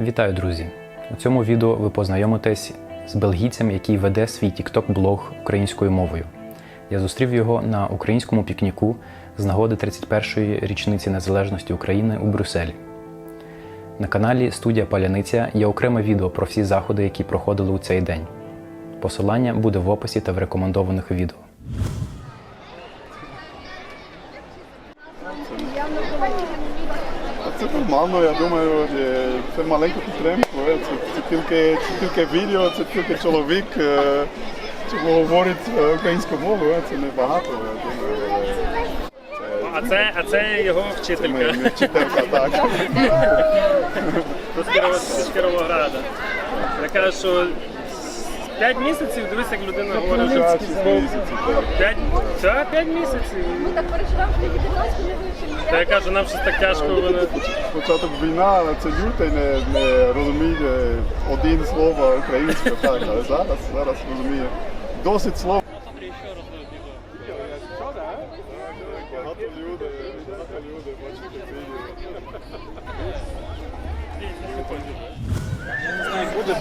Вітаю, друзі! У цьому відео ви познайомитесь з бельгійцем, який веде свій TikTok блог українською мовою. Я зустрів його на українському пікніку з нагоди 31-ї річниці незалежності України у Брюсселі. На каналі Студія Паляниця є окреме відео про всі заходи, які проходили у цей день. Посилання буде в описі та в рекомендованих відео. Це нормально, я думаю, е, це маленька підтримка, е, це, це тільки, це тільки відео, це тільки чоловік, е, чому говорить українську мову, це не багато, я думаю. А це, а це його ми, вчителька ми вчителька, так. з Кіровограда. Я кажу, що 5 місяців, дивись, як людина говорить. Так. П'ять, це 5 місяців. Ми так переживаємо, що тільки 15 не вивчили. Та я кажу, нам щось так тяжко. Вони... Початок війна, але це люте, не, не розуміє один слово українське, так, але зараз, зараз розуміє. Досить слов. Багато людей, багато людей бачите відео. Це як буде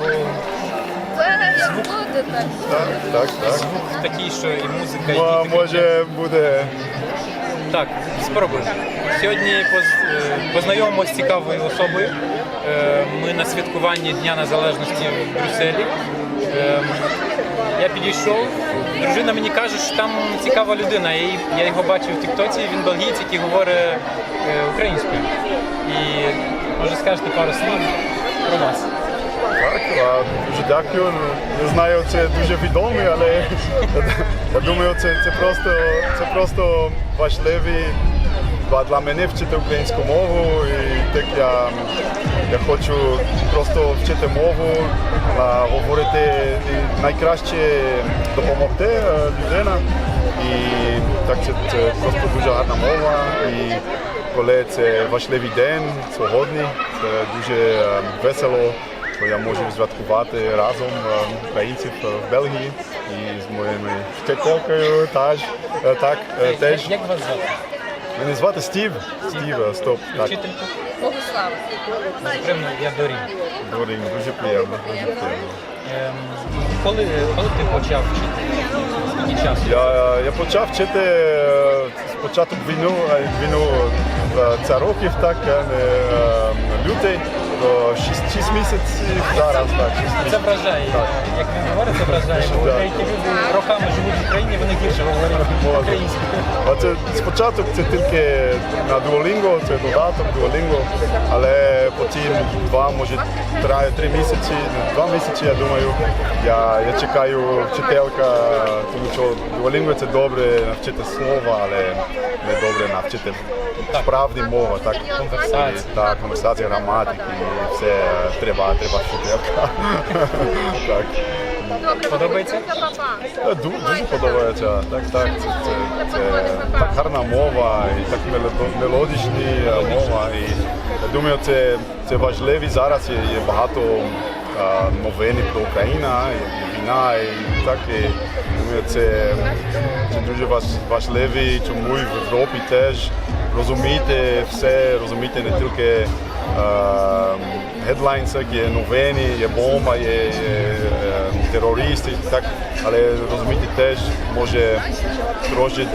так. Так, так, так. такий, що і музика, і Мо- Може буде Так, спробуємо. Сьогодні е, познайомимося з цікавою особою. Е, Ми на святкуванні Дня Незалежності в Брюсселі. Е, Я підійшов, дружина мені каже, що там цікава людина. Я, його бачив в Тіктоці, він бельгійець, який говорить е, українською. І може скажете пару слів про вас. Так, а, дуже дякую. Ну, Не знаю, це дуже відомий, але я, думаю, це, це просто це просто важливі для- мене вчити українську мову. І так я, я хочу просто вчити мову, говорити і найкраще допомогти е, людина. І так це, це просто дуже гарна мова. І коли це важливий день сьогодні, це дуже е, весело я можу святкувати разом е, українців е, в Бельгії і з моїми вчителькою теж. е, Так, е, теж. Як, вас звати? Мене звати Стів. Стів, стоп. Так, Вчителька? Богослава. Приємно, я Дорін. Дорін, дуже приємно. Дуже приємно. Ем, Коли, коли ти почав вчити? Скільки часу? Я, я почав вчити е, спочатку війну, е, війну е, це років, так, е, е, лютий, до 6, 6 місяців зараз, так, 6 Це місяців. вражає. Так. Як він говорить, це вражає. Бо Да. деякі люди роками живуть в Україні, вони гірше говорять українською. А це спочатку це тільки на Duolingo, це додаток Duolingo, але потім два, може три, три місяці, два місяці, я думаю, я, я чекаю вчителька, тому що Duolingo це добре навчити слова, але не добре навчити справді мову, так, Конверсації. так, конверсації, граматики, все треба, треба вчителька. так. Подобається? Е, ду- Дуже подобається. Так, так, це, це, це так гарна мова і так е, мова. І я думаю, це, це важливо зараз. Є, є багато е, новин про Україну, і війна і так. І, думаю, це, це дуже важ- важливо, чому і в Європі теж розуміти все, розуміти не тільки headlines, є новини, є бомба, є, є е, терористи, так, але розуміти теж може трошки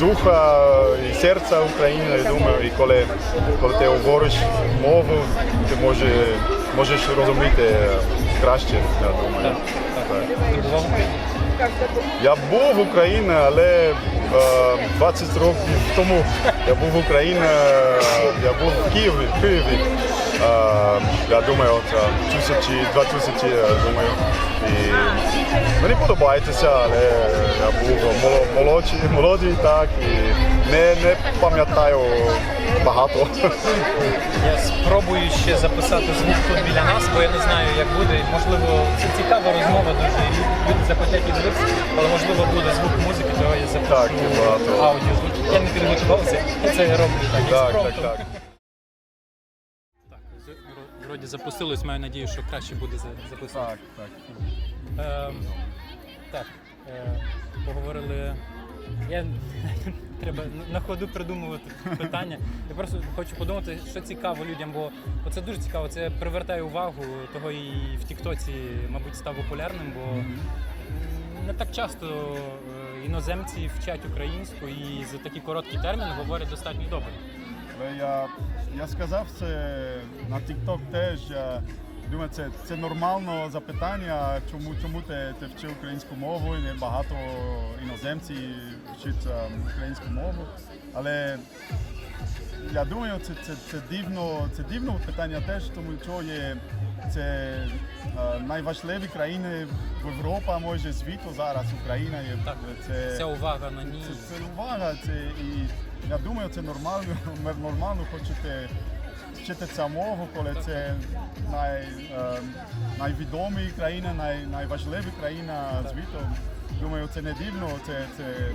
духа і серця України, я думаю, і коли, коли ти говориш мову, ти може, можеш розуміти краще, я думаю. Я був в Україні, але е, 20 років тому я був в Україні, е, я був в Києві. В Києві. Е, я думаю, от е, тисячі, два тисячі, думаю. І мені подобається, але я був моло- молодший, молодий, так, і не, не пам'ятаю багато. Я спробую ще записати звук тут біля нас, бо я не знаю, як буде. Можливо, це цікава розмова дуже. Люди захотять дивитися, але можливо буде звук музики, то я запишу багато. аудіо. Я не підготувався, я це роблю так. Так, так, так. Вроді запустилось, маю надію, що краще буде за- записувати. Так, так. Ем, так, е, поговорили. Я треба на ходу придумувати питання. Я просто хочу подумати, що цікаво людям, бо це дуже цікаво. Це привертає увагу, того і в Тіктоці, мабуть, став популярним, бо не так часто е, іноземці вчать українську і за такі короткі терміни говорять достатньо добре. Я, я сказав це на TikTok теж. Я думаю, це, це нормально запитання, чому, чому ти, ти вчив українську мову, і багато іноземців вчать ем, українську мову. Але я думаю, це, це, це дивно, це дивно питання теж, тому що є це е, найважливі країни в Європі, може світу зараз. Україна є Так. це, Вся увага на ній. це, це увага, це і я думаю, це нормально. Нормально хочете вчити цю мову, коли це най, е, найвідомі країна, най, найважливі країна світу. Думаю, це не дивно. Це, це,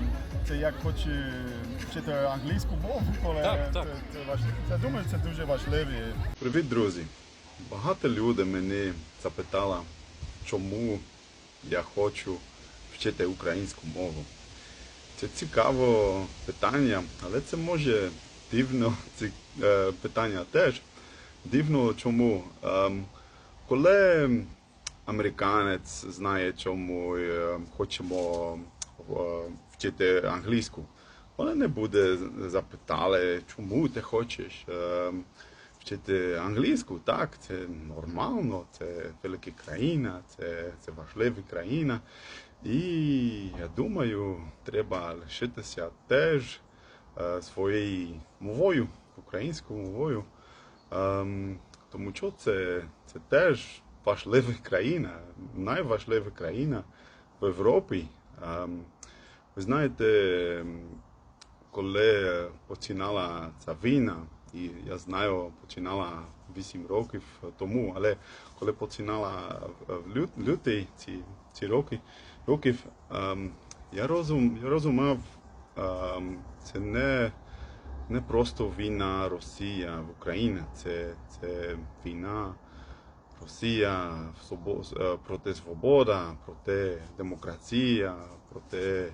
це як хоче вчити англійську мову, коли Так, так. Це, це важливо. Це думаю, це дуже важливо. Привіт, друзі. Багато людей мене запитали, чому я хочу вчити українську мову. Це цікаве питання, але це може дивно ці, е, питання теж. Дивно чому. Ем, коли американець знає, чому е, хочемо е, вчити англійську, вони не буде запитали, чому ти хочеш е, вчити англійську. Так, це нормально, це велика країна, це, це важлива країна. І я думаю, треба лишитися теж е, своєю мовою, українською мовою. Ем, тому що це, це теж важлива країна, найважлива країна в Європі. Ем, ви знаєте, ем, коли починала ця війна, і я знаю, починала 8 років тому, але коли починала в лют- лютий ці, ці роки, років, ем, я, розум, я розумів, ем, це не, не просто війна Росія в Україні, це, це війна Росія е, проти свобода, проти демократія, проти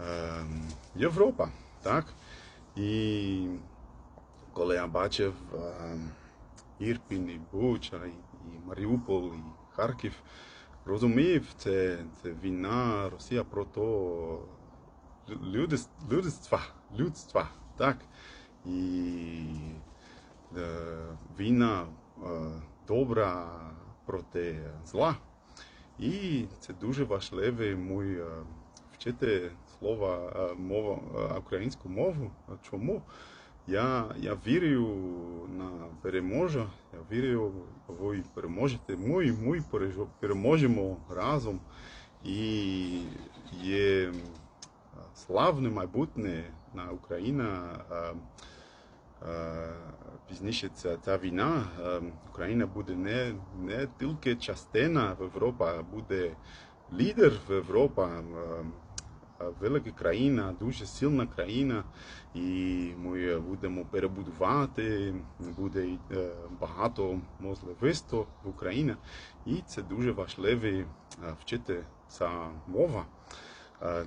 ем, Європа. Так? І коли я бачив ем, Ірпінь, і Буча, і, Маріуполь, і Харків, розумів, це, це війна Росія проти людс- людства, людства. Так? І е, війна е, добра проти зла. І це дуже важливий мій е, вчити слова мова, українську мову. Чому? Я, я вірю на переможе, я вірю, ви переможете. Ми, ми переможемо разом. І є славне майбутнє на Україна. е, Е, пізніше ця, ця війна, е, Україна буде не, не тільки частина в Європі, а буде лідер в Європі, велика країна, дуже сильна країна, і ми будемо перебудувати, буде багато можливостей в Україні. І це дуже важливо вчити ця мова,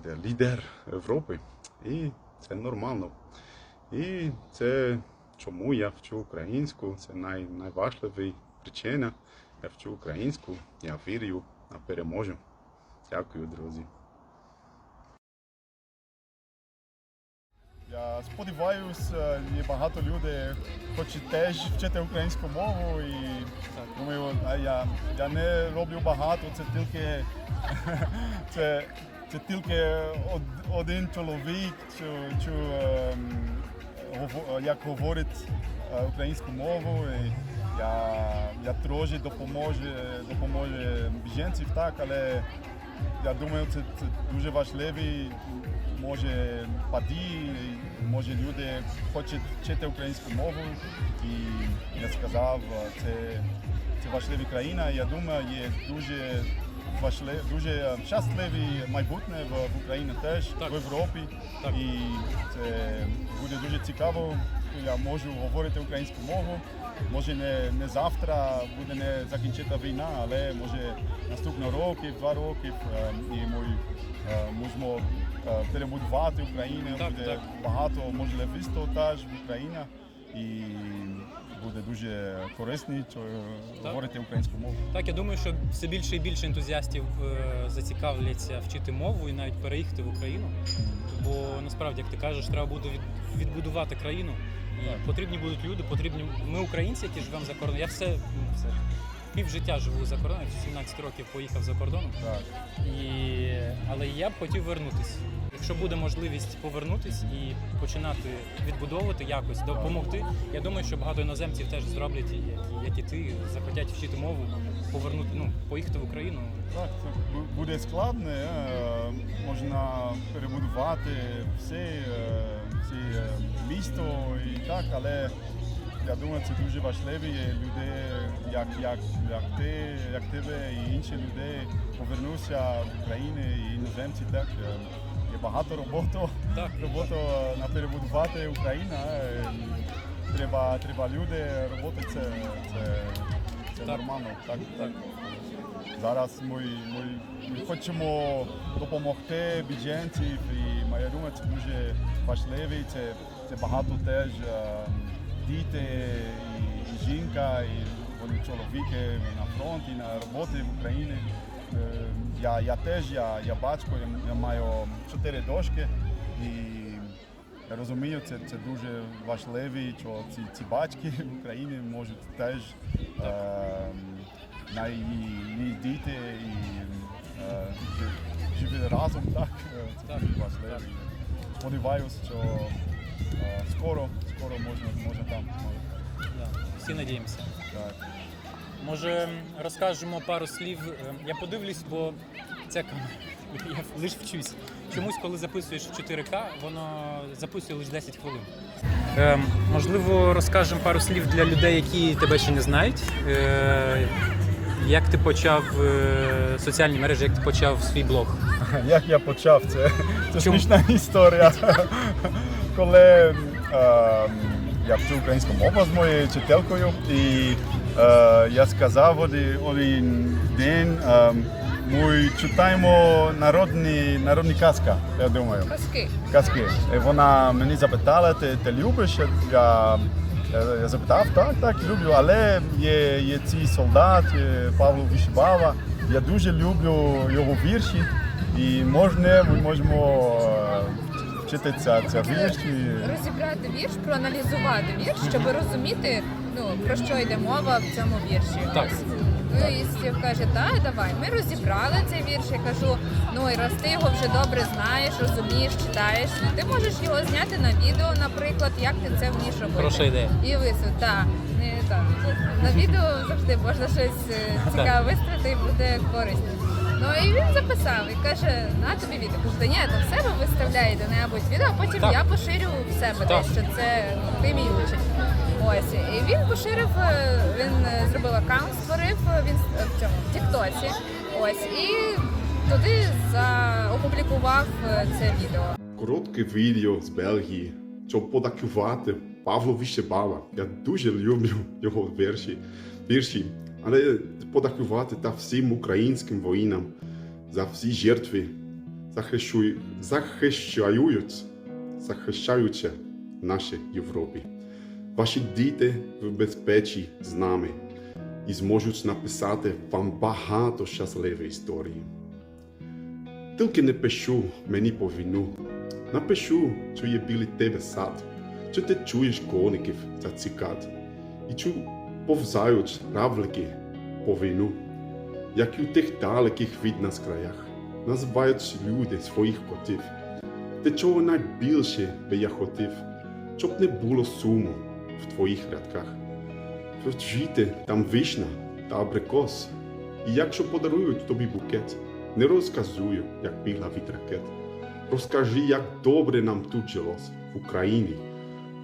де лідер Європи. І це нормально. І це чому я вчу українську, це най, найважливіша причина. Я вчу українську, я вірю на переможу. Дякую, друзі. Я сподіваюся, є багато людей хочуть теж вчити українську мову і думаю, я, я не роблю багато, це тільки це, це тільки один чоловік, чи, ем, як говорить е, українську мову. І я, я трошки допоможе, допоможе біженців, так, але я думаю, це, це дуже важливо. Може паді, може люди хочуть вчити українську мову. І я сказав, це, це важлива країна. Я думаю, є дуже важливе, дуже щасливе майбутнє в, Україні теж, Так. в Європі. Так. І це буде дуже цікаво. Я можу говорити українську мову. Може не, не завтра буде не закінчити війна, але може наступного року, два роки, е, і ми е, можемо е, перебудувати Україну, Так, буде так. багато можливостей теж в Україні і буде дуже корисний е, говорити українську мову. Так, я думаю, що все більше і більше ентузіастів е, зацікавляться вчити мову і навіть переїхати в Україну. Бо насправді, як ти кажеш, треба буде відбудувати країну. І потрібні будуть люди, потрібні. Ми українці, які живемо за кордоном. Я все, ну, все пів життя живу за кордоном, 17 років поїхав за кордоном. Так. І... Але я б хотів вернутися. Якщо буде можливість повернутися і починати відбудовувати якось, допомогти. Я думаю, що багато іноземців теж зроблять, як, як і ти, захотять вчити мову, повернути, ну, поїхати в Україну. Так, це буде складно, е, можна перебудувати все, е, все місто і так, але я думаю, це дуже важливо. Є люди, як, як, як ти, як тебе і інші люди повернуться в Україну і іноземці так. е, Є багато роботи, Так, роботу на перебудувати Україну. е, Треба, треба люди робити це, це, це Так. нормально. Так, так. Зараз ми, ми, ми хочемо допомогти біженців і моя думаю, це дуже важливо. Це, це багато теж е, діти і, жінка, і вони чоловіки на фронті, на роботі в Україні. Я, я теж, я, я батько, я, маю чотири дошки і я розумію, це, це дуже важливо, що ці, ці батьки в Україні можуть теж е, на її, діти і е, жи- жити разом. Так, це дуже важливо. Сподіваюся, що е, скоро, скоро можна, можна там. да. всі надіємося. Так. Може, розкажемо пару слів. Е, Я подивлюсь, бо ця камера. Я лише вчусь. Чомусь, коли записуєш в 4К, воно записує лише 10 хвилин. Е, можливо, розкажемо пару слів для людей, які тебе ще не знають. Е, як ти почав е, соціальні мережі, як ти почав свій блог? Як я почав, це, це смішна історія. Коли я вчив українську мову з моєю вчителькою, і е, я сказав один, день, е, ми читаємо народні, народні казки, я думаю. Казки. казки. І вона мені запитала, ти, ти любиш? Я, я, запитав, так, так, люблю, але є, є цей солдат е, Павло Вишибава. Я дуже люблю його вірші. І можна, ми можемо вчити ця, ця вірші. Розібрати вірш, проаналізувати вірш, щоб розуміти, ну про що йде мова в цьому вірші. Так. Ну і Стів каже, так, давай. Ми розібрали цей вірш. Я кажу, ну і раз ти його вже добре знаєш, розумієш, читаєш, ти можеш його зняти на відео, наприклад, як ти це вмієш робити. Хороша ідея. І вису, так. Не, так. На відео завжди можна щось е, цікаве виставити і буде корисно. Ну і він записав і каже, на тобі відео. Кажу, «Та ні, то в себе виставляй де-небудь відео, а потім Так. я поширю в себе Так. що це ну, ти мій учень. Ось. І він поширив, е, він е, зробив аккаунт, створив е, він с- в цьому в Тіктоці. Ось. І туди за опублікував е, це відео. Коротке відео з Бельгії, щоб подякувати Павлу Вишебала. Я дуже люблю його вірші, вірші. Але подякувати та всім українським воїнам за всі жертви, захищують, захищають, захищаючи наші Європі. Ваші діти в безпеці з нами і зможуть написати вам багато щасливих історій. Тільки не пишу мені по війну. Напишу, що є біля тебе сад, чи ти чуєш коників та цикад, і чу повзають равлики по війну, як і у тих далеких від нас краях, називають люди своїх котів. Те, чого найбільше би я хотів, щоб не було суму в твоїх рядках. Щоб жити там вишня та абрикос, і якщо подарують тобі букет, не розказую, як бігла від ракет. Розкажи, як добре нам тут жилось в Україні.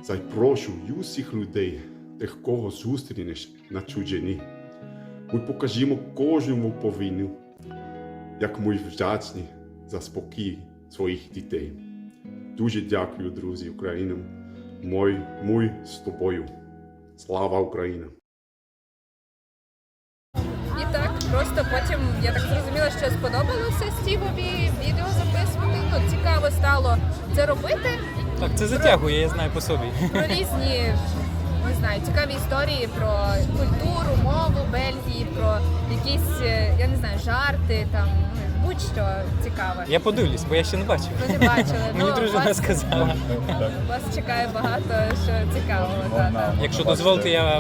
Запрошу й усіх людей, тих, кого зустрінеш на чужині. Ми покажімо кожному по війну, як ми вдячні за спокій своїх дітей. Дуже дякую, друзі, Українам. Мой, мой з тобою. Слава Україна! І так просто потім я так зрозуміла, що сподобалося Стівові відео записувати. Ну, цікаво стало це робити. Так, це затягує, я знаю по собі. Про різні, не знаю, цікаві історії про культуру, мову Бельгії, про якісь, е, я не знаю, жарти, там, ну, будь-що цікаве. Я подивлюсь, бо я ще не бачив. Ви не бачили. Мені Ну, дружина вас- сказала. Вас чекає багато що цікавого. Якщо дозволите, я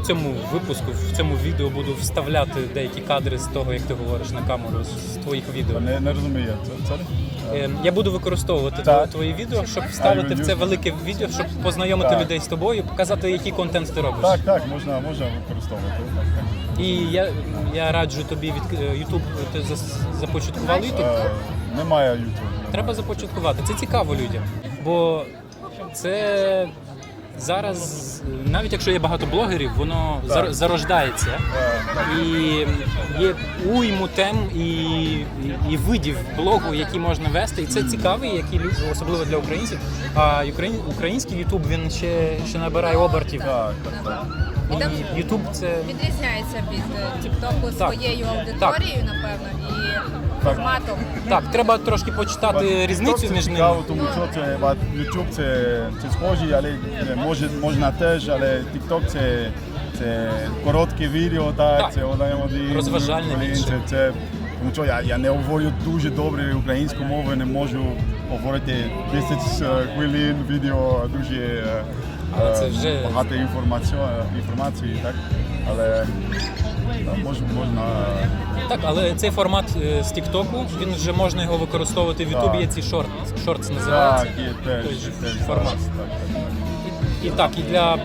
в цьому випуску, в цьому відео буду вставляти деякі кадри з того, як ти говориш на камеру з твоїх відео. Не, не розумію. Це, це? Я буду використовувати Так. твої відео, щоб вставити в це велике відео, щоб познайомити Так. людей з тобою, показати, який контент ти робиш. Так, так, можна, можна використовувати. І я, я раджу тобі від е, YouTube, ти започаткував YouTube. Е, немає YouTube. Треба започаткувати. Це цікаво людям. Бо це зараз, навіть якщо є багато блогерів, воно зар- зарождається. І є уйму тем і, і, і видів блогу, які можна вести. І це цікавий, які люди, особливо для українців. А україн- український Ютуб він ще, ще набирає обертів. Так, так, так. І там Ютуб це відрізняється від е, Тіктоку своєю аудиторією, напевно, і форматом. так, треба трошки почитати різницю між цікаво, ними. тому що це ба- YouTube це, це схожі, але може, можна теж, але TikTok це, це коротке відео, так, Так. це один один. Розважальне більше. Це, це, тому що я, я не говорю дуже добре українську мову, не можу говорити 10 е, хвилин відео, дуже е, Але це е, вже- багато інформації, інформації, так, але е, мож, можна Так, але цей формат е, з Тіктоку, він вже можна його використовувати в Ютубі. Є ці шорт, шортс називаються. так, є теж, Той же теж формат. так, так, так. І так, і для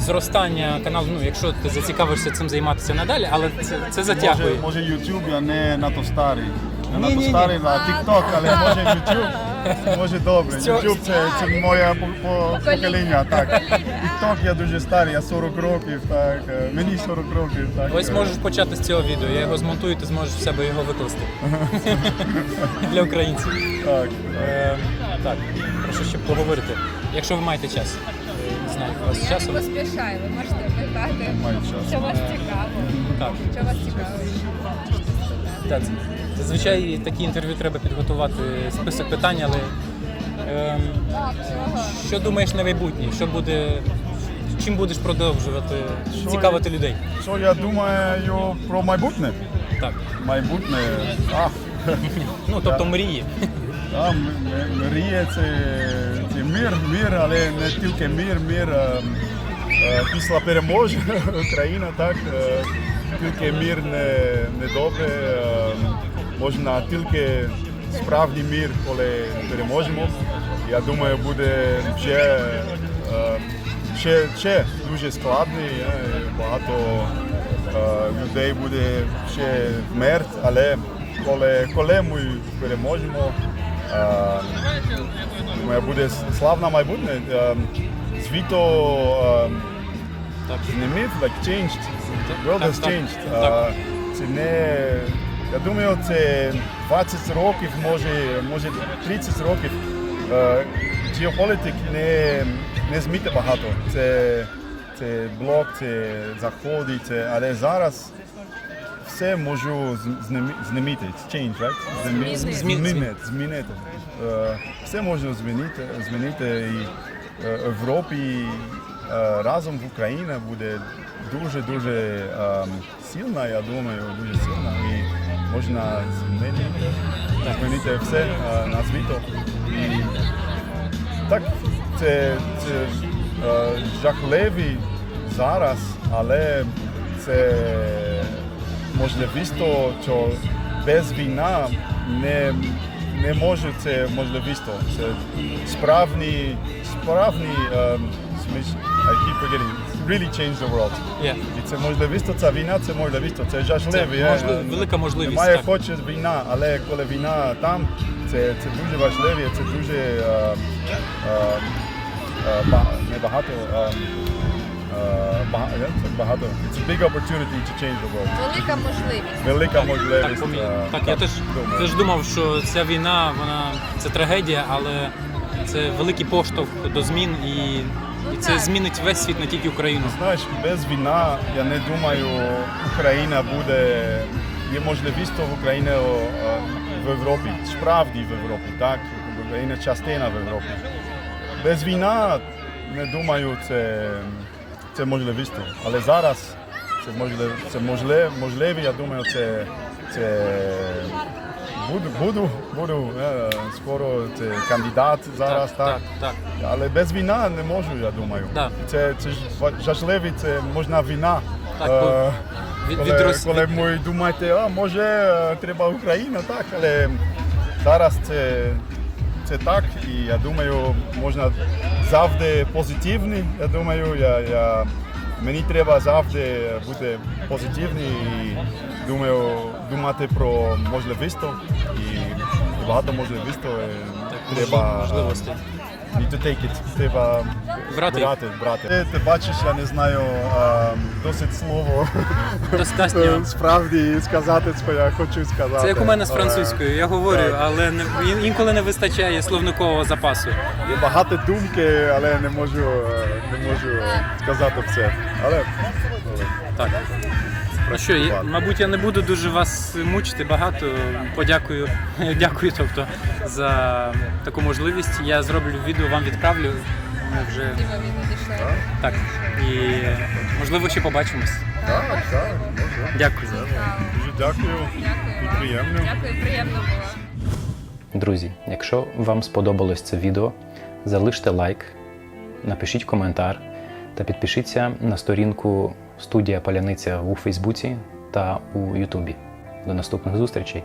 зростання каналу, ну якщо ти зацікавишся цим займатися надалі, але це, це затягує. Може, може YouTube, я не надто старий. Не надто старий на TikTok, але може YouTube. Може добре. YouTube це, це моє по- по- покоління. Так. TikTok я дуже старий, я 40 років, так. е, Мені 40 років. Так. Ось можеш почати з цього відео. Я його змонтую, ти зможеш в себе його викласти для українців. Так. Е, так, прошу ще поговорити. Якщо ви маєте час. Знаю, у вас Я часу. не поспішаю, ви можете питати, Маю час. що вас цікаво. Так. Що вас цікавить? Так, зазвичай такі інтерв'ю треба підготувати список питань, але ем, Чого? що думаєш на майбутнє? Що буде, чим будеш продовжувати Що цікавити людей? Що я думаю про майбутнє? Так. Майбутнє. А, Ну, тобто мрії. А, м- м- Мрія це, це мир, мир, але не тільки мир, мир е, е, після перемоги Україна, так. е, Тільки мир не, не добре. е, Можна тільки справді мир, коли переможемо. Я думаю, буде ще, е, ще, ще дуже складний. е, Багато людей буде ще вмерти, але коли, коли ми переможемо, буде славне майбутнє. Світо е, Так. змінив, like changed. World has changed. Це не, я думаю, це 20 років, може, може 30 років. Геополітик не, не зміти багато. Це, це блок, це заходи, це, але зараз все можу змінити. Change, right? Змінити. Змінити. Змінити. Е, Все можна змінити, змінити і е, Європі е, разом в Україні буде дуже-дуже ем, сильна, я думаю, дуже сильна. І можна змінити, змінити все на світу. І так, це, це жахливі зараз, але це можливісто, що без війна не, не може це можливісто. Це справні, справні um, I keep forgetting, really change the world. Є. І це можливісто, ця війна, це можливісто, це жахливо. Це можлив- велика можливість, Немає так. хоче війна, але коли війна там, це, це дуже важливо, це дуже е, ба- не багато. бага- це багато. It's a big opportunity to change the world. Велика можливість. Велика можливість. помі- е, так, я теж, думаю. теж думав, що ця війна, вона це трагедія, але це великий поштовх до змін і І це змінить весь світ, не тільки Україну. Знаєш, без війна, я не думаю, Україна буде, є можливість в Україні е, в Європі, справді в Європі, так? Україна частина в Європі. Без війна, не думаю, це, це можливість. Але зараз це можливо, це можливо, можливо я думаю, це, це буду, буду, буду е, скоро це кандидат зараз, так. так, так. Але без війна не можу, я думаю. Да. Це, це ж це можна війна. Так, Е, від- коли, відрос- коли ми думаєте, а може е, треба Україна, так, але зараз це, це так, і я думаю, можна завжди позитивний. Я думаю, я, я, мені треба завжди бути позитивний і думаю, думати про можливість і, багато можливостей. Треба можливостей. Need to take it. Треба Брати. брати, брати. Ти, ти бачиш, я не знаю а, досить слово. Достатньо. Справді сказати, що я хочу сказати. Це як у мене з французькою. Я говорю, Так. але не, ін- інколи не вистачає словникового запасу. Є багато думки, але не можу, е, не можу сказати все. Але Так. Ну що, я- мабуть, я не буду дуже вас мучити багато. Подякую, дякую, тобто, за таку можливість. Я зроблю відео, вам відправлю. Ми вже так. І можливо ще побачимось. так, так, може. Дякую. Дуже дякую. Дякую І приємно. Дякую, приємно було. Друзі, якщо вам сподобалось це відео, залиште лайк, напишіть коментар та підпишіться на сторінку студія Паляниця у Фейсбуці та у Ютубі. До наступних зустрічей!